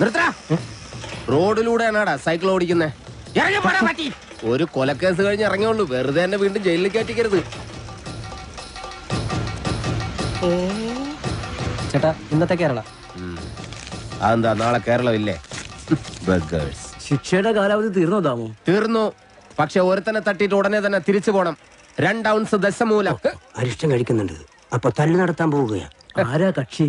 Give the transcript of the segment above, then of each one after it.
നിർത്തടാ. റോഡിലൂടെയാണാടാ സൈക്കിൾ ഓടിക്കുന്നേ. ഒരു കൊലക്കേസ് കഴിഞ്ഞ് ഇറങ്ങിയുള്ളൂ. വെറുതെ എന്നെ വീണ്ടും ജയിലിൽ കയറ്റിക്കരുത്. ചേട്ടാ ഇന്നത്തെ കേരള. അതെന്താ നാളെ കേരളം ഇല്ലേ ബഗേഴ്സ്. ശിക്ഷയുടെ കാലാവധി തീർന്നോ താമോ തീർന്നു. പക്ഷെ ഒരുത്തനെ തട്ടിയിട്ട് ഉടനെ തന്നെ തിരിച്ചു പോണം. രണ്ട് ഔൺസ് ദശമൂലം. അരിഷ്ടം കഴിക്കുന്നുണ്ട് അപ്പൊ തല്ലു നടത്താൻ പോവുകയാ. ആരാ കക്ഷി?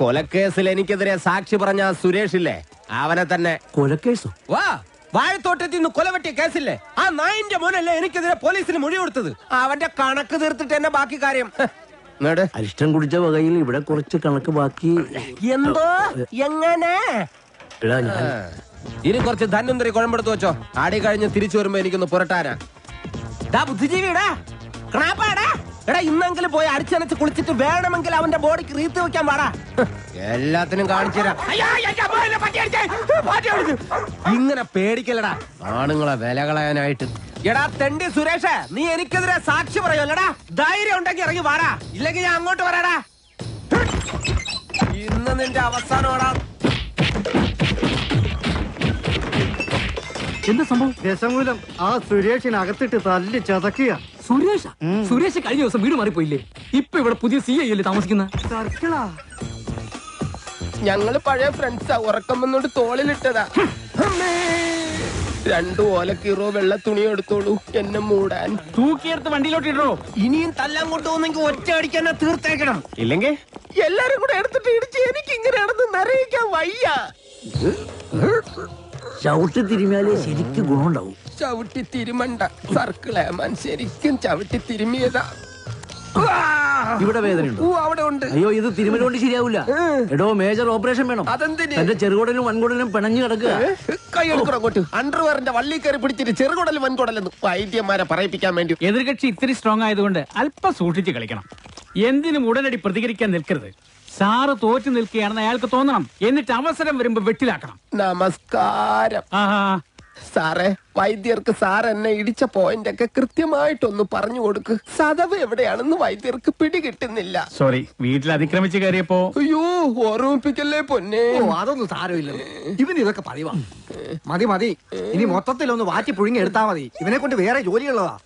കൊലക്കേസിൽ എനിക്കെതിരെ സാക്ഷി പറഞ്ഞ സുരേഷ് ഇല്ലേ? അവനെ തന്നെ. കൊലക്കേസോ? വാ വാഴത്തോട്ടത്തിൽ നിന്ന് കൊലവെട്ടിയ കേസില്ലേ? ആ നായിന്റെ മോനല്ലേ എനിക്കെതിരെ പോലീസിന് മൊഴി കൊടുത്തത്? അവന്റെ കണക്ക് തീർത്തിട്ട് എന്നെ ബാക്കി കാര്യം. അരിഷ്ടം കുടിച്ച വകയിൽ ഇവിടെ കുറച്ച് കണക്ക് ബാക്കി. എന്തോ? എങ്ങനെ? ഇനി കുറച്ച് ധന്വന്തരി കുഴമ്പെടുത്ത് വെച്ചോ. ആടി കഴിഞ്ഞ് തിരിച്ചു വരുമ്പോ എനിക്കൊന്ന് പുരട്ടാനാ. ബുദ്ധിജീവിടാ ക്രാപ്പാടാ. എടാ ഇന്നെങ്കിലും പോയി അടിച്ചനച്ച് കുളിച്ചിട്ട് വേണമെങ്കിൽ അവന്റെ ബോഡിക്ക് റീത്ത് വെക്കാൻ പാടാ എല്ലാത്തിനും കാണിച്ചു തരാം. അയ്യോ, അയ്യോ, പോയില്ല, പട്ടി അടിച്ചേ, പട്ടി അടിച്ചു. ഇങ്ങനെ പേടിക്കലടാ ആണുങ്ങളെ വില കളയാനായിട്ട്. എടാ തെണ്ടി സുരേഷ് നീ എനിക്കെതിരെ സാക്ഷി പറയുമല്ലടാ ധൈര്യം ഉണ്ടെങ്കിൽ ഇറങ്ങി വാടാ. ഇല്ലെങ്കിൽ ഞാൻ അങ്ങോട്ട് വരാടാ. ഇന്ന് നിന്റെ അവസാനമാടാ. എന്താ സംഭവം? രസമൂലം ആ സുരേഷിനെ അകത്തിട്ട് തല്ലി ചതക്കുക. സുരേഷ? സുരേഷ് കഴിഞ്ഞ ദിവസം വീട് മാറിപ്പോയില്ലേ? ഇപ്പൊ ഇവിടെ പുതിയ സി ഐ അല്ലേ താമസിക്കുന്ന സർക്കിളാ. ഞങ്ങൾ പഴയ ഫ്രണ്ട്സാ ഉറക്കം വന്നോണ്ട് തോളിലിട്ടതാ. രണ്ടു ഓലക്കീറോ വെള്ള തുണി എടുത്തോളൂ. എന്നെ മൂടാൻ. തൂക്കിയെടുത്ത് വണ്ടിയിലോട്ട് ഇടോ ഇനിയും തല്ലാൻ കൊണ്ടുപോകുന്നെങ്കിൽ ഒറ്റ അടിക്കാൻ തീർത്തേക്കണം. ഇല്ലെങ്കിൽ? എല്ലാരും കൂടെ എടുത്തിട്ട് ഇടിച്ച് എനിക്ക് ഇങ്ങനെയാണെന്ന് നിറയിക്കാൻ വയ്യ. ചവിട്ടി തിരുമിയാലേ ശരിക്ക് ഗുണമുണ്ടാവും. ചവിട്ടി തിരുമണ്ട. സർക്കിളേമാൻ ശരിക്കും ചവിട്ടി തിരുമിയതാ. ഇവിടെ വേദനയുണ്ടോ അവിടെ ഉണ്ട്. അയ്യോ ഇത് തിരുമല കൊണ്ട് ശരിയാവില്ല എടോ മേജർ ഓപ്പറേഷൻ വേണം. അതെന്തിന്? എന്റെ ചെറുകുടലും വൻകുടലും പിണഞ്ഞു കിടക്കുക. കൈ എടുക്കണം അങ്ങോട്ട്. അണ്ടർവെയറിന്റെ വള്ളി കയറി പിടിച്ചിട്ട് ചെറുകുടലും വൻകുടലെന്ന് വൈദ്യന്മാരെ പറയിപ്പിക്കാൻ വേണ്ടി. എതിർകക്ഷി ഇത്തിരി സ്ട്രോങ് ആയതുകൊണ്ട് അല്പം സൂക്ഷിച്ച് കളിക്കണം. എന്തിനും ഉടനടി പ്രതികരിക്കാൻ നിൽക്കരുത്. സാറ് തോറ്റു നിൽക്കുകയാണെന്ന് അയാൾക്ക് തോന്നണം. എന്നിട്ട് അവസരം വരുമ്പോ വെട്ടിലാക്കണം. നമസ്കാരം. ആഹാ. സാറേ വൈദ്യർക്ക് സാർ എന്നെ ഇടിച്ച പോയിന്റ് ഒക്കെ കൃത്യമായിട്ടൊന്ന് പറഞ്ഞു കൊടുക്ക്. സദവ് എവിടെയാണെന്ന് വൈദ്യർക്ക് പിടികിട്ടുന്നില്ല. സോറി വീട്ടിൽ അതിക്രമിച്ചു കയറിയപ്പോ? അയ്യോ ഓർമ്മിപ്പിക്കല്ലേ പൊന്നെ? ഓ അതൊന്നും സാരമില്ല ഇവന് ഇതൊക്കെ പറയുവാ മതി മതി. ഇനി മൊത്തത്തിൽ ഒന്ന് വാറ്റി പുഴുങ്ങി എടുത്താ മതി. ഇവനെ കൊണ്ട് വേറെ ജോലിയുള്ളതാ.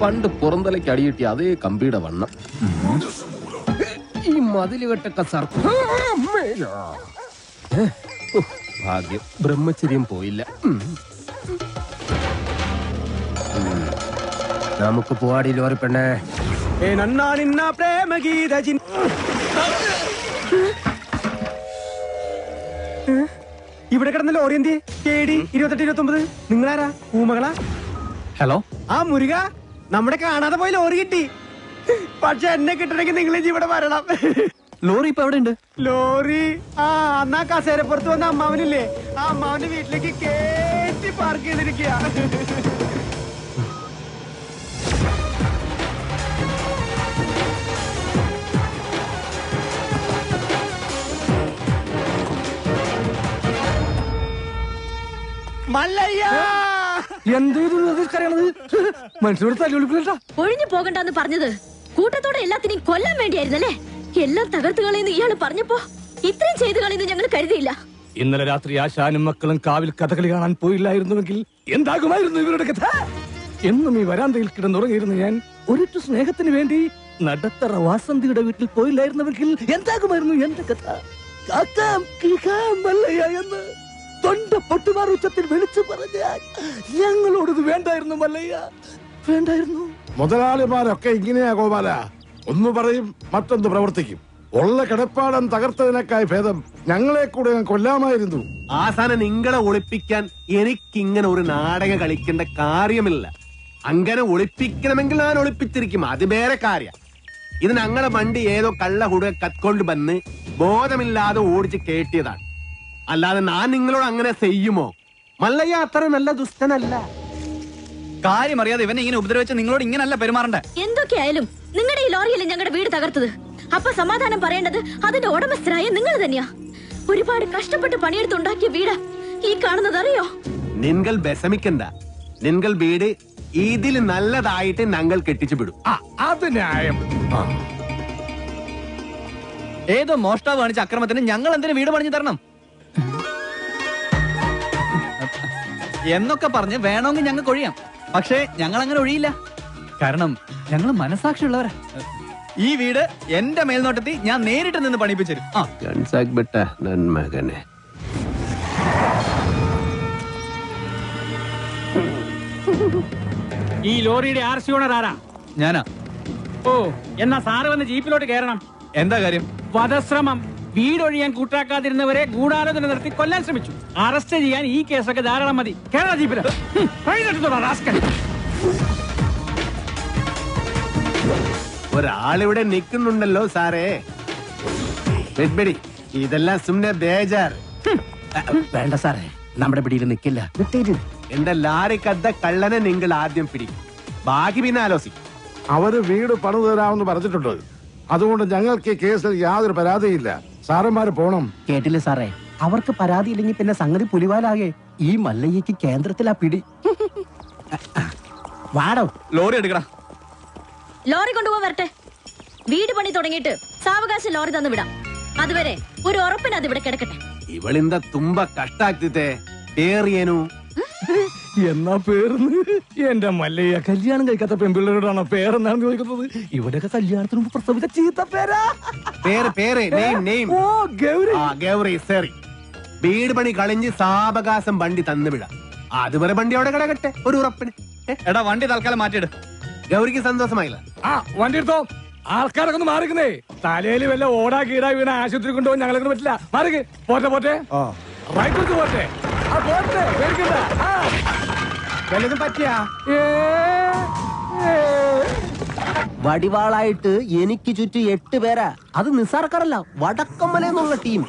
പണ്ട് പുറന്തലയ്ക്ക് അടിയിട്ടി അതേ കമ്പിയുടെ വണ്ണം. ഈ മതിൽ വെട്ടൊക്കെ ഭാഗ്യം. ബ്രഹ്മചര്യം പോയില്ല. നമുക്ക് പോവാടി ലോറി പെണ്ണേ. ഇവിടെ കിടന്ന ലോറി എന്തി ഇരുപത്തെട്ട് ഇരുപത്തി ഒമ്പത് നിങ്ങളാരാ? ഊമകളാ ഹലോ? ആ മുരുക. നമ്മുടെ കാണാതെ പോയി ലോറി കിട്ടി. പക്ഷെ എന്നെ കിട്ടണമെങ്കിൽ നിങ്ങൾ ഇവിടെ വരണം. ലോറി ഇപ്പൊ എവിടെ ഉണ്ട് ലോറി. ആ അന്നാ കസേരപ്പുറത്ത് വന്ന അമ്മാവനില്ലേ? ആ അമ്മാവന്റെ വീട്ടിലേക്ക് കേറ്റി പാർക്ക് ചെയ്തിരിക്കുക മല്ലയ്യ! മനുഷ്യരോട് തല്ലുവിളിക്കില്ല ഒഴിഞ്ഞു പോകണ്ടെന്ന് പറഞ്ഞത് കൂട്ടത്തോടെ എല്ലാത്തിനെയും കൊല്ലാൻ വേണ്ടിയായിരുന്നല്ലേ? എല്ലാം തകർത്ത് കളയുന്നു ഇയാൾ പറഞ്ഞപ്പോ ഇത്രയും ചെയ്തു കളയുന്നു ഞങ്ങൾ കരുതിയില്ല. ഇന്നലെ രാത്രി ആശാനും മക്കളും കാവിൽ കഥകളി കാണാൻ പോയില്ലായിരുന്നുവെങ്കിൽ എന്താകുമായിരുന്നു ഇവരുടെ കഥ? എന്നും ഈ വരാന്തയിൽ കിടന്നുറങ്ങിയിരുന്നു ഞാൻ ഒരിറ്റ സ്നേഹത്തിന് വേണ്ടി നടത്തറ വാസന്തിയുടെ വീട്ടിൽ പോയില്ലായിരുന്നുവെങ്കിൽ എന്താകുമായിരുന്നു എന്റെ കഥ? എന്ന്. തൊണ്ട പൊട്ടുമാർ ഉച്ചത്തിൽ വിളിച്ചു പറഞ്ഞാൽ ഞങ്ങളോടത് വേണ്ടായിരുന്നു മല്ലയ്യ വേണ്ടായിരുന്നു. മുതലാളിമാരൊക്കെ ഇങ്ങനെയാ ഗോപാല. ഒന്ന് പറയും മറ്റൊന്ന് പ്രവർത്തിക്കും. ഉള്ള കിടപ്പാടം തകർത്തതിനേക്കായി ഭേദം ഞങ്ങളെ കൂടെ കൊല്ലാമായിരുന്നു. ആസാനം നിങ്ങളെ ഒളിപ്പിക്കാൻ എനിക്കിങ്ങനെ ഒരു നാടകം കളിക്കേണ്ട കാര്യമില്ല. അങ്ങനെ ഒളിപ്പിക്കണമെങ്കിൽ ഞാൻ ഒളിപ്പിച്ചിരിക്കും. അത് വേറെ കാര്യം. ഇത് ഞങ്ങളെ വണ്ടി ഏതോ കള്ള കൂടെ കത്കൊണ്ട് വന്ന് ബോധമില്ലാതെ ഓടിച്ച് കേട്ടിയതാണ്. അല്ലാതെ ഞാൻ നിങ്ങളോട് അങ്ങനെ ചെയ്യുമോ? മല്ലയ്യ അത്ര നല്ല ദുഷ്ടനല്ല. കാര്യം അറിയാതെ ഇവനെ ഇങ്ങനെ ഉപദ്രവിച്ച നിങ്ങളോട് ഇങ്ങനല്ല പെരുമാറണ്ട? എന്തൊക്കെയായാലും നിങ്ങളുടെ ഈ ലോറിയല്ലേ ഞങ്ങളുടെ വീട് തകർത്തത്? അപ്പൊ സമാധാനം പറയേണ്ടത് അതിന്റെ ഉടമസ്ഥരായ നിങ്ങൾ തന്നെയാ. ഒരുപാട് കഷ്ടപ്പെട്ട് പണിയെടുത്തുണ്ടാക്കിയ വീട്. ഈ കാണുന്നത് അറിയോ നിങ്ങൾ വിഷമിക്കണ്ട. നിങ്ങൾ വീട് ഇതിൽ നല്ലതായിട്ട് ഞങ്ങൾ കെട്ടിച്ചു വിടും. ആ, അത് ന്യായം. ആ. ഏതോ മോഷ്ടാവ് കാണിച്ച അക്രമത്തിന് ഞങ്ങൾ എന്തിനു വീട് പണിഞ്ഞു തരണം? എന്നൊക്കെ പറഞ്ഞ് വേണമെങ്കിൽ ഞങ്ങൾക്ക് ഒഴിയാം. പക്ഷേ ഞങ്ങൾ അങ്ങനെ ഒഴിയില്ല. കാരണം ഞങ്ങൾ മനസാക്ഷിയുള്ളവരാ ഈ വീട് എന്റെ മേൽനോട്ടത്തിൽ ഞാൻ നേരിട്ട് നിന്ന് പണിപ്പിച്ചു ആ. ഗൺസാക് ബെട്ട നൻ മകനെ. ഈ ലോറിയുടെ ആർ സി ഓണർ ആരാ? ഞാനാ. ഓ എന്നാ സാറ് വന്ന് ജീപ്പിലോട്ട് കയറണം. എന്താ കാര്യം? വധശ്രമം. വീടൊഴിയാൻ കൂട്ടാക്കാതിരുന്നവരെ ഗൂഢാലോചന നടത്തി കൊല്ലാൻ ശ്രമിച്ചു. അറസ്റ്റ് ചെയ്യാൻ ഈ കേസൊക്കെ ധാരാളം മതി. കേരള ജീപ്പിൽ. ഒരാളിവിടെ നിൽക്കുന്നുണ്ടല്ലോ സാറേ. വെഡ്ബെടി ഇതെല്ലാം സുമ്നെ ബേജാർ. വേണ്ട സാറേ. നമ്മുടെ പിടിയിൽ നിൽക്കില്ല. എന്റെ ലാറിക്കദ്ദ കള്ളനെ നിങ്ങൾ ആദ്യം പിടിക്കും. ബാക്കി പിന്നെ ആലോചിക്കും അവർ വീട് പണിതു തരാമെന്ന് പറഞ്ഞിട്ടുണ്ട്. അതുകൊണ്ട് ഞങ്ങൾക്ക് ഈ കേസിൽ യാതൊരു പരാതിയില്ല സാറന്മാര് പോണം. കേട്ടില്ല സാറേ? അവർക്ക് പരാതി ഇല്ലെങ്കിൽ പിന്നെ സംഗതി പുലിവാലാകെ. ഈ മല്ലയ്യക്ക് കേന്ദ്രത്തിലാ പിടി. വാടോ. ലോറി എടുക്കടാ. ലോറി കൊണ്ടുപോവാ വരട്ടെ. വീട് പണി തുടങ്ങിയിട്ട് സാവകാശം ലോറി തന്നു വിടാം. അതുവരെ ഒരു ഉറപ്പിന് അത് ഇവിടെ കിടക്കട്ടെ. ഇവളിന്റെ തുമ്പ കഷ്ടാക്തിത്തെ പേറിയനു എന്നാ പേർന്ന്? എന്റെ മല്ലയ്യ കല്യാണം കഴിക്കാത്ത പെൺപിള്ളേരോടാണോ പേരെന്നാണ് ചോദിക്കുന്നത്? ഇവിടെയൊക്കെ കല്യാണത്തിന് മുമ്പ് പ്രസവിച്ച ചീത്ത പേരാ. പേര് പേര് നെയിം നെയിം ഓ ഗൗരി. ആ ഗൗരി സറി. വീട് പണി കളിഞ്ഞ് സാവകാശം വണ്ടി തന്നുവിട അതുവരെ വണ്ടി അവിടെ കിടക്കട്ടെ ഒരു ഉറപ്പിന്. എടാ വണ്ടി തൽക്കാലം മാറ്റിയിട്. ഗൗരിക്ക് സന്തോഷമായില്ല. ആ വണ്ടി എടുത്തോ. ആൾക്കാരൊക്കെ ഒന്ന് മാറിക്കുന്നേ. തലയിൽ വല്ല ഓടാ കീടാ വീണ ആശുപത്രി കൊണ്ടുപോകാൻ ഞങ്ങളെ പറ്റില്ല. മാറിക്ക്. പോട്ടെ പോട്ടെ. റൈറ്റ് പോട്ടെ. വല്ലതും പറ്റിയാ. വടിവാളായിട്ട് എനിക്ക് ചുറ്റും എട്ട് പേരാ. അത് നിസ്സാർക്കാരല്ല വടക്കമ്മല എന്നുള്ള ടീം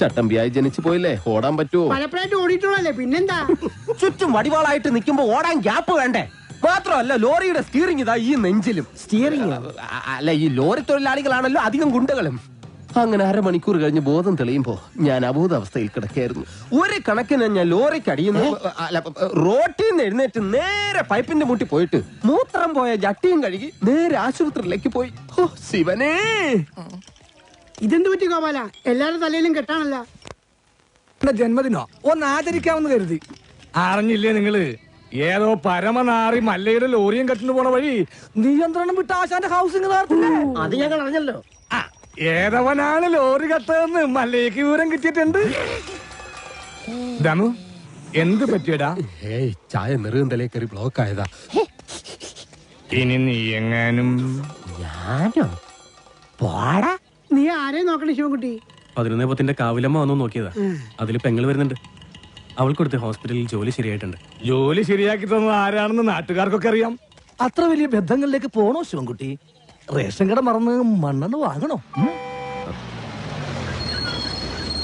ചട്ടമ്പിയായി ജനിച്ചു പോയില്ലേ? ഓടാൻ പറ്റുമോ? പലപ്പോഴായിട്ട് ഓടിയിട്ടുള്ളല്ലേ പിന്നെന്താ? ചുറ്റും വടിവാളായിട്ട് നിൽക്കുമ്പോ ഓടാൻ ഗ്യാപ്പ് വേണ്ടേ? മാത്രമല്ല ലോറിയുടെ സ്റ്റിയറിംഗ് ഇതാ ഈ നെഞ്ചിലും. സ്റ്റിയറിംഗ് അല്ല ഈ ലോറി തൊഴിലാളികളാണല്ലോ അധികം ഗുണ്ടകളും. അങ്ങനെ അരമണിക്കൂർ കഴിഞ്ഞ് ബോധം തെളിയുമ്പോ ഞാൻ അബോധാവസ്ഥയിൽ കിടക്കായിരുന്നു ഒരു കണക്കിന് ഞാൻ ലോറിക്ക് അടിയുന്നു അല്ല റോട്ടിൽ നിന്ന് എഴുന്നേറ്റ് നേരെ പൈപ്പിന്റെ മുട്ടി പോയിട്ട് മൂത്രം പോയ ജട്ടിയും കഴുകി നേരെ ആശുപത്രിയിലേക്ക് പോയി. ഓ ശിവനേ! ഇതെന്ത് പറ്റി ഗോപാല? എല്ലാരുടെ തലയിലും കെട്ടാണല്ല. എന്റെ ജന്മദിനോ? ഒന്ന് ആചരിക്കാമെന്ന് കരുതി. അറിഞ്ഞില്ലേ നിങ്ങൾ? ഏതോ പരമനാറി മല്ലയുടെ ലോറിയും കെട്ടിന് പോണ വഴി നിയന്ത്രണം വിട്ട ആശാന്റെ ഹൗസിംഗ് അത് ഞങ്ങൾ അറിഞ്ഞല്ലോ. ഏതവനാണ് ലോറി കത്തതെന്ന് മല്ലേക്ക് വിവരം കിട്ടിയിട്ടുണ്ട്? ദമു എന്ത് പറ്റിയടാ? ഏയ് ചായ നെറുകന്തലേ കയറി ബ്ലോക്ക് ആയതാ. ഇനി നീ എങ്ങാനും ഞാനോ? പോടാ. നീ ആരെയും നോക്കണേ ശിവൻകുട്ടി. പതിനൊന്നേ പത്തിന്റെ കാവിലമ്മ വന്നു നോക്കിയതാ. അതിൽ പെങ്ങൾ വരുന്നുണ്ട്. അവൾക്ക് കൊടുത്ത് ഹോസ്പിറ്റലിൽ ജോലി ശരിയായിട്ടുണ്ട്. ജോലി ശരിയാക്കി തന്നത് ആരാണെന്ന് നാട്ടുകാർക്കൊക്കെ അറിയാം. അത്ര വലിയ ബന്ധങ്ങളിലേക്ക് പോണോ ശിവൻകുട്ടി? റേഷൻ കട മറന്ന് മണ്ണെന്ന് വാങ്ങണോ? ഉം?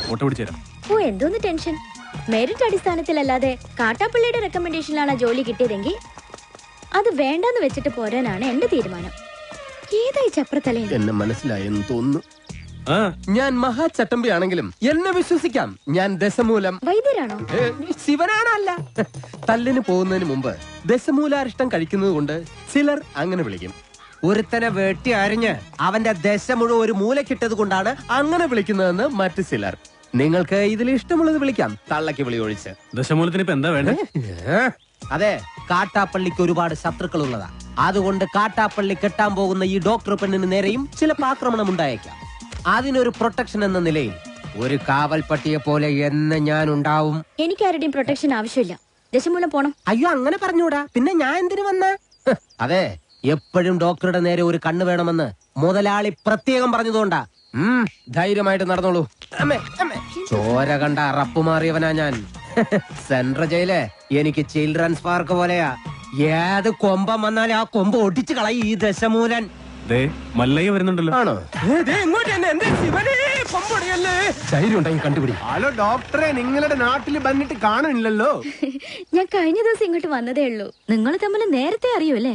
ഫോട്ടോ ഓ എന്തോന്ന് ടെൻഷൻ? മെറിറ്റ് അടിസ്ഥാനത്തിലല്ലാതെ കാട്ടാപ്പള്ളിയുടെ റെക്കമെൻഡേഷനിലാണ് ജോലി കിട്ടിയതെങ്കിൽ അത് വേണ്ടെന്ന് വെച്ചിട്ട് പോരാനാണ് എന്റെ തീരുമാനം. ഏതായി ചപ്രത്തല എന്നെ മനസ്സിലായെന്ന് തോന്നുന്നു. ആ. ഞാൻ മഹാചട്ടമ്പിയാണെങ്കിലും എന്നെ വിശ്വസിക്കാം. ഞാൻ ദശമൂലം വൈദ്യരാണോ? ശിവനാണല്ല. തല്ലിന് പോകുന്നതിന് മുമ്പ് ദശമൂലാരിഷ്ടം കഴിക്കുന്നത് കൊണ്ട് ചിലർ അങ്ങനെ വിളിക്കും. ഒരുത്തനെ വെട്ടി അരിഞ്ഞ് അവന്റെ ദശ മുഴുവൻ ഒരു മൂലക്കിട്ടത് കൊണ്ടാണ് അങ്ങനെ വിളിക്കുന്നതെന്ന് മറ്റു ചിലർ. നിങ്ങൾക്ക് ഇതിൽ ഇഷ്ടമുള്ളത് വിളിക്കാം. തള്ളക്ക് വിളി ഒഴിച്ച്. ദശമൂലത്തിന് ഇപ്പൊ എന്താ വേണ്ടേ? അതെ കാട്ടാപ്പള്ളിക്ക് ഒരുപാട് ശത്രുക്കൾ ഉള്ളതാ. അതുകൊണ്ട് കാട്ടാപ്പള്ളി കെട്ടാൻ പോകുന്ന ഈ ഡോക്ടർ പെണ്ണിന് നേരെയും ചിലപ്പോൾ ആക്രമണം ഉണ്ടായേക്കാം. അതിനൊരു പ്രൊട്ടക്ഷൻ എന്ന നിലയിൽ ഒരു കാവൽ പട്ടിയെ പോലെ എന്ന് ഞാൻ ഉണ്ടാവും എനിക്ക് ആരുടെയും പ്രൊട്ടക്ഷൻ ആവശ്യമില്ല. ദശമൂലം പോണം. അയ്യോ അങ്ങനെ പറഞ്ഞൂടാ. പിന്നെ ഞാൻ എന്തിനു വന്ന? അതെ എപ്പോഴും ഡോക്ടറുടെ നേരെ ഒരു കണ്ണ് വേണമെന്ന് മുതലാളി പ്രത്യേകം പറഞ്ഞതുകൊണ്ടാ. ഉം, ധൈര്യമായിട്ട് നടന്നോളൂ. അമ്മേ, അമ്മേ. ചോര കണ്ട റപ്പ് മാറിയവനാ ഞാൻ. സെൻട്രൽ ജയിൽ എനിക്ക് ചിൽഡ്രൻസ് പാർക്ക് പോലെയാ. ഏത് കൊമ്പം വന്നാലും ആ കൊമ്പ് ഒടിച്ചു കളയും ഈ ദശമൂലൻ. മല്ലയ്യ വരുന്നുണ്ടല്ലോ. ആണോ? ധൈര്യം ഉണ്ടെങ്കിൽ കണ്ടുപിടി. ഹലോ ഡോക്ടറെ നിങ്ങളുടെ നാട്ടിൽ വന്നിട്ട് കാണണില്ലല്ലോ ഞാൻ കഴിഞ്ഞ ദിവസം ഇങ്ങോട്ട് വന്നതേ ഉള്ളൂ. നിങ്ങൾ തമ്മിൽ നേരത്തെ അറിയൂല്ലേ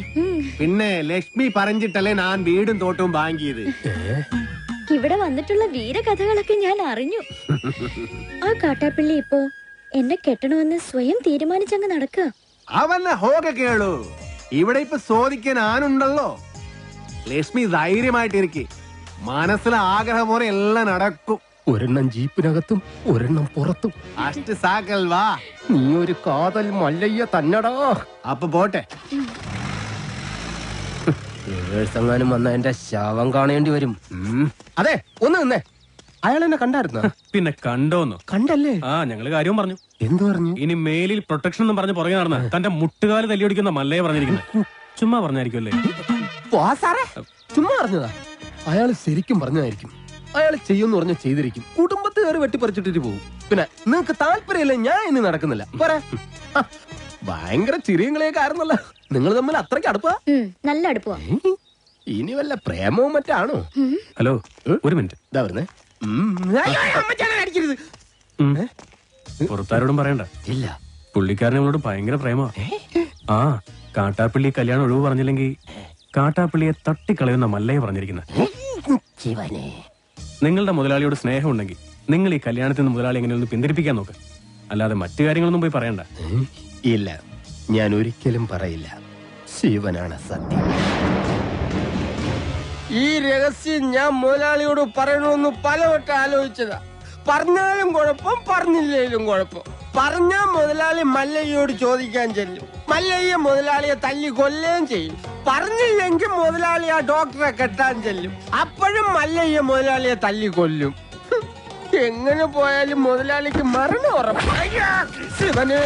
പിന്നെ ലക്ഷ്മി പറഞ്ഞിട്ടല്ലേ ഞാൻ വീടും തോട്ടവും വാങ്ങിയത്. ഇവിടെ വന്നിട്ടുള്ള വീരകഥകളൊക്കെ ഞാൻ അറിഞ്ഞു. ആ കാട്ടാപ്പിള്ളി ഇപ്പോ എന്നെ കെട്ടണമെന്ന് സ്വയം തീരുമാനിച്ചങ്ങ് നടക്ക. അവനെ ഹോക കേളു. ഇവിടെ ഇപ്പൊ ചോദിക്കാൻ ആനുണ്ടല്ലോ ലക്ഷ്മി ധൈര്യമായിട്ടിരിക്കെ. മനസ്സിലെ ആഗ്രഹം പോലെ എല്ലാം നടക്കും. ഒരെണ്ണം ജീപ്പിനകത്തും ഒരെണ്ണം പുറത്തും. അസ്റ്റ് സാക്കൽ വാ. നീ ഒരു കാതൽ മല്ലയ്യ തന്നടാ. അപ്പൊ പോട്ടെ. എങ്ങാനും വന്ന എന്റെ ശവം കാണേണ്ടി വരും. അതെ ഒന്ന് നിന്നേ. അയാൾ എന്നെ കണ്ടായിരുന്ന? പിന്നെ കണ്ടോന്നു? കണ്ടല്ലേ? ആ ഞങ്ങൾ കാര്യവും പറഞ്ഞു. എന്തു പറഞ്ഞു? ഇനി മേലിൽ പ്രൊട്ടക്ഷൻ എന്ന് പറഞ്ഞ് പുറകെ നടന്ന തന്റെ മുട്ടുകാൽ തല്ലിയൊടിക്കുന്ന മല്ലയെ പറഞ്ഞിരിക്കുന്നത്. ചുമ്മാ പറഞ്ഞായിരിക്കും അല്ലേ ചുമ്മാ പറഞ്ഞതാ. അയാൾ ശരിക്കും പറഞ്ഞതായിരിക്കും. അയാൾ ചെയ്യുമെന്ന് പറഞ്ഞ ചെയ്തിരിക്കും. കുടുംബത്തെ കയറി വെട്ടിപ്പറിച്ചിട്ടിട്ട് പോകും. പിന്നെ നിങ്ങൾക്ക് താല്പര്യമില്ല ഞാൻ ഇനി നടക്കുന്നില്ല. പോരാ. ഭയങ്കര ചിരിയങ്ങളെയൊക്കെ ആയിരുന്നല്ല. നിങ്ങൾ തമ്മിൽ അത്രയ്ക്ക് അടുപ്പാ? നല്ല അടുപ്പാ. ഇനി വല്ല പ്രേമവും മറ്റാണോ? ഹലോ ഒരു മിനിറ്റ്. ഇതാ വരുന്നേ. പുറത്താരോടും പറയണ്ട. ഇല്ല. പുള്ളിക്കാരൻ നമ്മളോട് ഭയങ്കര പ്രേമ. ആ കാട്ടാപ്പിള്ളി കല്യാണം ഒഴിവ് പറഞ്ഞില്ലെങ്കിൽ കാട്ടാപ്പിള്ളിയെ തട്ടിക്കളയുന്ന മല്ലയെ പറഞ്ഞിരിക്കുന്നത് ശിവനെ നിങ്ങളുടെ മുതലാളിയോട് സ്നേഹം ഉണ്ടെങ്കിൽ നിങ്ങൾ ഈ കല്യാണത്തിന് നിന്ന് മുതലാളി എങ്ങനെ ഒന്ന് പിന്തിരിപ്പിക്കാൻ നോക്ക്. അല്ലാതെ മറ്റു കാര്യങ്ങളൊന്നും പോയി പറയണ്ട. ഇല്ല. ഞാൻ ഒരിക്കലും പറയില്ല. ശിവനാണ് സത്യം. ഈ രഹസ്യം ഞാൻ മുതലാളിയോട് പറയണമെന്ന് പലവട്ടം ആലോചിച്ചതാ. പറഞ്ഞാലും കുഴപ്പം പറഞ്ഞില്ലേലും കുഴപ്പം. പറഞ്ഞാ മുതലാളി മല്ലയ്യോട് ചോദിക്കാൻ ചെല്ലും. മല്ലയ്യ മുതലാളിയെ തല്ലി കൊല്ലുകയും ചെയ്യും. പറഞ്ഞില്ലെങ്കിൽ മുതലാളി ആ ഡോക്ടറെ കെട്ടാൻ ചെല്ലും. അപ്പോഴും മല്ലയ്യ മുതലാളിയെ തല്ലി കൊല്ലും എങ്ങനെ പോയാലും മുതലാളിക്ക് മരണ ഉറപ്പ്. അയ്യാ, ശിവനെ.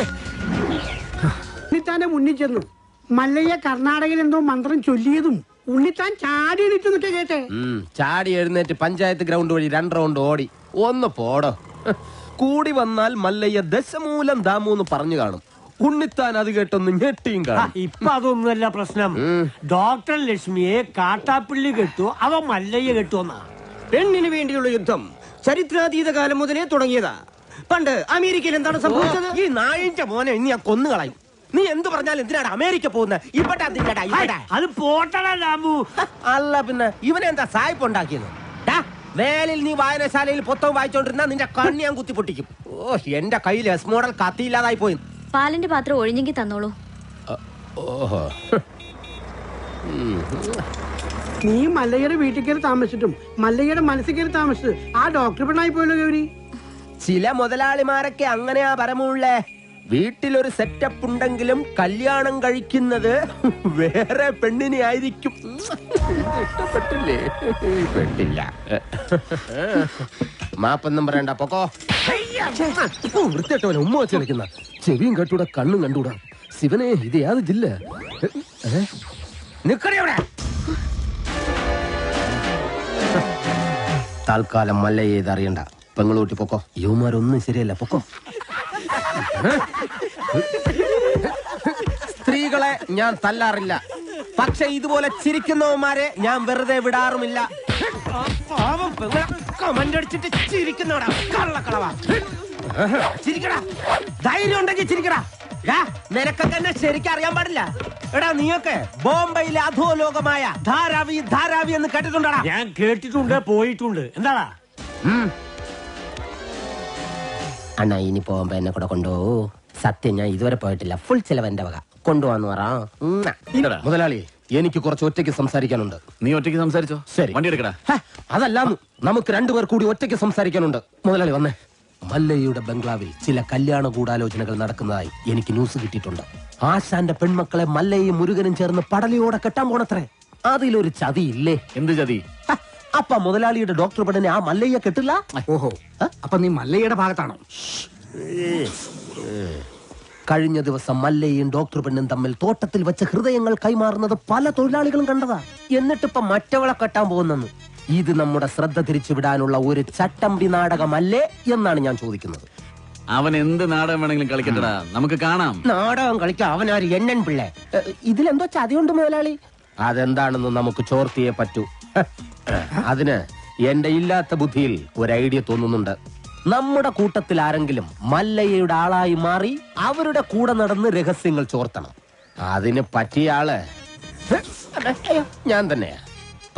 ഉണ്ണിത്താന്റെ മുന്നിൽ ചെന്നു. മല്ലയ്യ കർണാടകയിൽ എന്തോ മന്ത്രം ചൊല്ലിയതും ഉണ്ണിത്താൻ ചാടി എഴുന്നേറ്റ് കേട്ടെ. ചാടി എഴുന്നേറ്റ് പഞ്ചായത്ത് ഗ്രൗണ്ട് വഴി രണ്ട് റൗണ്ട് ഓടി. ഒന്ന് പോടോ. കൂടി വന്നാൽ മല്ലയ്യ ദശമൂലം ദാമൂന്ന് പറഞ്ഞു കാണും. ഉണ്ണിത്താൻ അത് കേട്ടൊന്ന് ഞെട്ടിയും കാണും. ഇപ്പൊ അതൊന്നുമല്ല പ്രശ്നം. ഡോക്ടർ ലക്ഷ്മിയെ കാട്ടാപ്പിള്ളി കെട്ടു അവ മല്ലയ്യ കെട്ടുവന്നാ. പെണ്ണിന് വേണ്ടിയുള്ള യുദ്ധം ചരിത്രാതീത കാലം മുതലേ തുടങ്ങിയതാ. പണ്ട് അമേരിക്കയിൽ എന്താണ് സംഭവിച്ചത്? ഈ നായിന്റെ മോനെ ഇനി ഞാൻ കൊന്നു കളയും. നീ എന്ത് പറഞ്ഞാലും എന്തിനാണ് അമേരിക്ക പോകുന്നത് അത് പോട്ടടാ രാമു അല്ല പിന്നെ ഇവനെ എന്താ സായിപ്പ് ഉണ്ടാക്കിയത്? വേലിൽ നീ വായനശാലയിൽ പൊത്തം വായിച്ചോണ്ടിരുന്ന നിന്റെ കണ്ണി ഞാൻ കുത്തിപ്പൊട്ടിക്കും. ഓ എന്റെ കയ്യിൽ എസ് മോഡൽ കത്തിയില്ലാതായി പോയി. പാലിന്റെ പാത്രം ഒഴിഞ്ഞെങ്കിൽ തന്നോളൂ. ഓഹോ. നീ മല്ലയ്യയുടെ വീട്ടിൽ കയറി താമസിച്ചിട്ടും മല്ലയ്യയുടെ മനസ്സിൽ കയറി താമസിച്ചത് ആ ഡോക്ടർ പെണ്ണായി പോയല്ലോ ഗൗരി. ചില മുതലാളിമാരൊക്കെ അങ്ങനെയാ പരമുള്ളേ വീട്ടിലൊരു സെറ്റപ്പ് ഉണ്ടെങ്കിലും കല്യാണം കഴിക്കുന്നത് വേറെ പെണ്ണിനെ ആയിരിക്കും. ഇഷ്ടപ്പെട്ടില്ലേ? പെട്ടില്ല മാപ്പൊന്നും പറയണ്ട പൊക്കോ. വൃത്തിയായിട്ടവനെ ഉമ്മ വെച്ച് കളിക്കുന്ന. ചെവിയും കെട്ടൂടാ കണ്ണും കണ്ടൂടാ ശിവനെ ഇത് യാത് ജില്ല. അവിടെ. തൽക്കാലം മല്ല ചെയ്ത് അറിയണ്ട. പെങ്ങളൂട്ടി പൊക്കോ. യുവമാരൊന്നും ശരിയല്ല പൊക്കോ. സ്ത്രീകളെ ഞാൻ തല്ലാറില്ല. പക്ഷെ ഇതുപോലെ ചിരിക്കുന്നവന്മാരെ ഞാൻ വെറുതെ വിടാറുമില്ല. കമന്റ് അടിച്ചിട്ട് ചിരിക്കുന്നവടാ. കള്ളക്കളവാ. ചിരിക്കടാ. ധൈര്യം ഉണ്ടെങ്കിൽ ചിരിക്കടാ. നിനക്കൊക്കെ എന്നെ ശരിക്കും അറിയാൻ പാടില്ല. എടാ നീയൊക്കെ ബോംബെയിലെ അധോലോകമായ ധാരാവി ധാരാവി എന്ന് കേട്ടിട്ടുണ്ടടാ? ഞാൻ കേട്ടിട്ടുണ്ട് പോയിട്ടുണ്ട്. എന്താടാ? അണ്ണാ ഇനി പോകുമ്പോ എന്നെ കൂടെ കൊണ്ടുപോകൂ സത്യം ഞാൻ ഇതുവരെ പോയിട്ടില്ല. ഫുൾ ചെലവ് എന്റെ വക. കൊണ്ടുപോവാന്ന് പറ. മുതലാളി എനിക്ക് കുറച്ച് ഒറ്റയ്ക്ക് സംസാരിക്കാനുണ്ട്. നീ ഒറ്റയ്ക്ക് സംസാരിച്ചോ? ശരി. വണ്ടി എടുക്കടാ. അതല്ല നമുക്ക് രണ്ടുപേർ കൂടി ഒറ്റയ്ക്ക് സംസാരിക്കാനുണ്ട്. മുതലാളി വന്നേ. മല്ലയ്യയുടെ ബംഗ്ലാവിൽ ചില കല്യാണ ഗൂഢാലോചനകൾ നടക്കുന്നതായി എനിക്ക് ന്യൂസ് കിട്ടിയിട്ടുണ്ട്. ആശാന്റെ പെൺമക്കളെ മല്ലയും മുരുകനും ചേർന്ന് പടലയോടെ കെട്ടാൻ പോണത്രേ. അതിലൊരു ചതി ഇല്ലേ എന്ത് ചതി? അപ്പ മുതലാളിയുടെ ഡോക്ടർ പെടനെ ആ മല്ലയ്യ കെട്ടില്ല? ഓഹോ. അപ്പൊ നീ മല്ലയ്യയുടെ ഭാഗത്താണോ? കഴിഞ്ഞ ദിവസം മല്ലയും ഡോക്ടർ പെണ്ണും തമ്മിൽ തോട്ടത്തിൽ വെച്ച് ഹൃദയങ്ങൾ കൈമാറുന്നത് പല തൊഴിലാളികളും കണ്ടതാ. എന്നിട്ടിപ്പൊ മറ്റവളെ കെട്ടാൻ പോകുന്നെന്ന്. ഇത് നമ്മുടെ ശ്രദ്ധ തിരിച്ചുവിടാനുള്ള ഒരു ചട്ടമ്പി നാടകമല്ലേ എന്നാണ് ഞാൻ ചോദിക്കുന്നത്. അവൻ എന്ത് നാടകം വേണമെങ്കിലും കളിക്കട്ടടാ. നമുക്ക് കാണാം. നാടകം കളിക്കാൻ അവനാര് എണ്ണൻ പിള്ളേ. ഇതിലെന്തോ ചതിയുണ്ട് മുതലാളി. അതെന്താണെന്ന് നമുക്ക് ചോർത്തിയേ പറ്റൂ. അതിന് എന്റെ ഇല്ലാത്ത ബുദ്ധിയിൽ ഒരു ഐഡിയ തോന്നുന്നുണ്ട്. നമ്മുടെ കൂട്ടത്തിൽ ആരെങ്കിലും മല്ലയ്യയുടെ ആളായി മാറി അവരുടെ കൂടെ നടന്ന് രഹസ്യങ്ങൾ ചോർത്തണം. അതിന് പറ്റിയ ആൾ. ഞാൻ തന്നെയാ.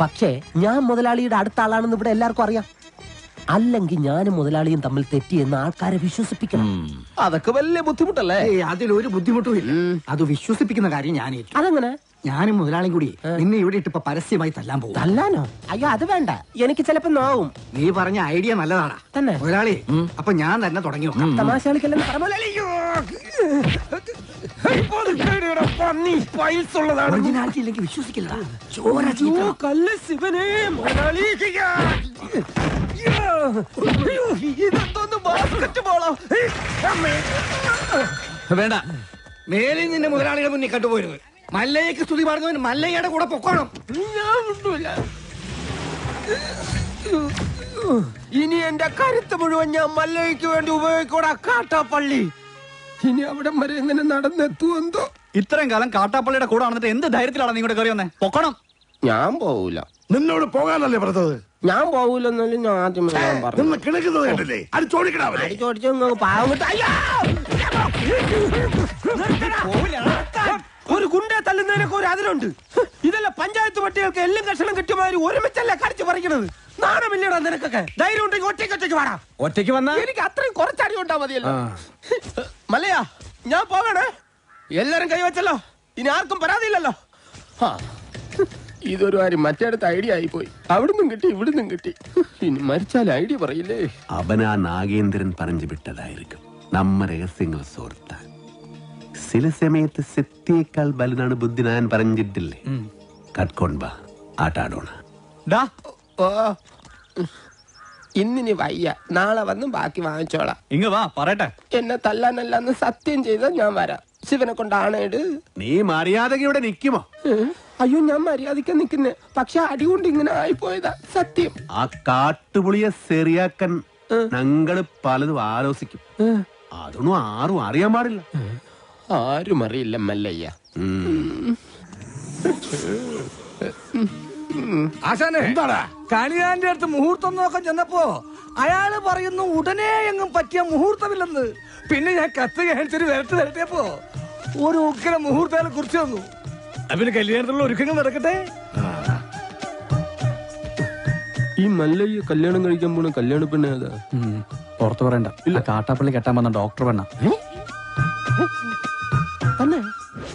പക്ഷേ ഞാൻ മുതലാളിയുടെ അടുത്ത ആളാണെന്ന് ഇവിടെ എല്ലാവർക്കും അറിയാം. അല്ലെങ്കിൽ ഞാനും മുതലാളിയും തമ്മിൽ തെറ്റിയെന്ന് ആൾക്കാരെ വിശ്വസിപ്പിക്കണം. അതൊക്കെ വലിയ ബുദ്ധിമുട്ടല്ലേ? അതിലൊരു ബുദ്ധിമുട്ടും ഇല്ല. അത് വിശ്വസിപ്പിക്കുന്ന കാര്യം ഞാൻ അതെങ്ങനെ? ഞാനും മുതലാളിയും കൂടി നിന്നെ ഇവിടെ ഇട്ടിപ്പോ പരസ്യമായി തല്ലാൻ പോകും തല്ലാനോ? അയ്യോ അത് വേണ്ട. എനിക്ക് ചിലപ്പോ നോവും. നീ പറഞ്ഞ ഐഡിയ നല്ലതാണ് തന്നെ. മുതലാളി അപ്പൊ ഞാൻ തന്നെ തുടങ്ങി തമാശ കളിക്കല്ലെന്ന് പറഞ്ഞ വേണ്ട. മേലിൽ നിന്നെ മുതലാളിയുടെ മുന്നിൽ കണ്ടുപോയിരുന്നു. മല്ലയ്ക്ക് സ്തുതി പറഞ്ഞവൻ മല്ലയ്യയുടെ കൂടെ പൊക്കോണം. ഇനി എന്റെ കരുത്ത് മുഴുവൻ ഞാൻ മല്ലയ്ക്ക് വേണ്ടി ഉപയോഗിക്കൂടാ കാട്ടാപ്പള്ളി. ഇനി അവിടെ വരെ എങ്ങനെ നടന്നെത്തുമെന്തോ ഇത്രയും കാലം കാട്ടാപ്പള്ളിയുടെ കൂടെ നടന്നിട്ട് എന്ത് ധൈര്യത്തിലാണ് നീ ഇങ്ങോട്ട് കയറി വന്നേ? പൊക്കണം. ഞാൻ പോവൂല. നിന്നോട് പോകാനല്ലേ പറഞ്ഞത്? ഞാൻ പോകൂലെന്നാലും ഞാൻ ആദ്യമേ ഞാൻ പറഞ്ഞു നിന്ന് കിണക്കുന്നത് കണ്ടില്ലേ? അത് ചോദിക്കണവരെ പാവം കിട്ടും. അയ്യോ! ഒരു ഗുണ്ടെ തല്ലുന്നതിനൊക്കെ ഒരു അതിലുണ്ട് ഇതല്ല പഞ്ചായത്ത് പട്ടികൾക്ക് എല്ലാം കഷണം കിട്ടിയമാതിരി ഒരുമിച്ചല്ല കടിച്ചു പറിക്കണത്. നാണമില്ലടാ നിനക്കൊക്കെ. ധൈര്യം ഉണ്ടെങ്കിൽ ഒറ്റയ്ക്ക് ഒറ്റയ്ക്ക് വാടാ. ഒറ്റയ്ക്ക് വന്നാ? എനിക്ക് അത്രയും കുറച്ചടി ഉണ്ടാ മതിയല്ലോ. മലയാ ഞാൻ പോകണേ എല്ലാരും കൈവച്ചല്ലോ ഇനി ആർക്കും പരാതിയില്ലല്ലോ. ആ, ഇതൊരു കാര്യം മറ്റേടത്ത് ഐഡിയ ആയിപ്പോയി. അവിടുന്നും കിട്ടി ഇവിടുന്നും കിട്ടി. ഇനി മരിച്ചാൽ ഐഡിയ പറയില്ലേ? അവൻ ആ നാഗേന്ദ്രൻ പറഞ്ഞു വിട്ടതായിരിക്കും. നമ്മ രഹസ്യങ്ങൾ സോർത്താൻ. ചില സമയത്ത് സത്യേക്കാൾ ബലനാണ് ബുദ്ധി ഞാൻ പറഞ്ഞിട്ടില്ലേ കട്ട്കൊണ്ട ആട്ടാടോണ. ഇന്നിനി വയ്യ. നാളെ വന്ന് ബാക്കി വാങ്ങിച്ചോളാം. ഇങ്ങ വാ പറയട്ടെ. എന്നെ തല്ലാനല്ലാന്ന് സത്യം ചെയ്താൽ ഞാൻ വരാം. ശിവനെ കൊണ്ടാണേട് നീ മര്യാദയ്ക്ക് ഇവിടെ നിൽക്കുമോ? അയ്യോ ഞാൻ മര്യാദയ്ക്ക് നിൽക്കുന്നേ. പക്ഷെ അടികൊണ്ട് ഇങ്ങനെ ആയിപ്പോയതാ. സത്യം. ആ കാട്ടുപുളിയെ ശരിയാക്കാൻ ഞങ്ങൾ പലതും ആലോചിക്കും അതൊന്നും ആരും അറിയാൻ പാടില്ല. ആരും അറിയില്ല മല്ലയ്യ. ആശാനെ കണിയാന്റെ അടുത്ത് മുഹൂർത്തം നോക്കാൻ ചെന്നപ്പോ അയാൾ പറയുന്നു ഉടനെ എങ്ങും പറ്റിയ മുഹൂർത്തമില്ലെന്ന്. പിന്നെ ഞാൻ കത്ത് കാണിച്ചൊരു വരട്ട് വരട്ടിയപ്പോ ഒരു ഉഗ്ര മുഹൂർത്തം കുറിച്ച് തന്നു അവന് കല്യാണത്തിലുള്ള ഒരുക്കങ്ങൾ നടക്കട്ടെ? ഈ മല്ലയ്യ കല്യാണം കഴിക്കാൻ പോണ കല്യാണ പെണ്ണ ഏതാ? പുറത്തു പറയണ്ട. ഇല്ല. കാട്ടാപ്പള്ളി കെട്ടാൻ വന്ന ഡോക്ടർ പെണ്ണ?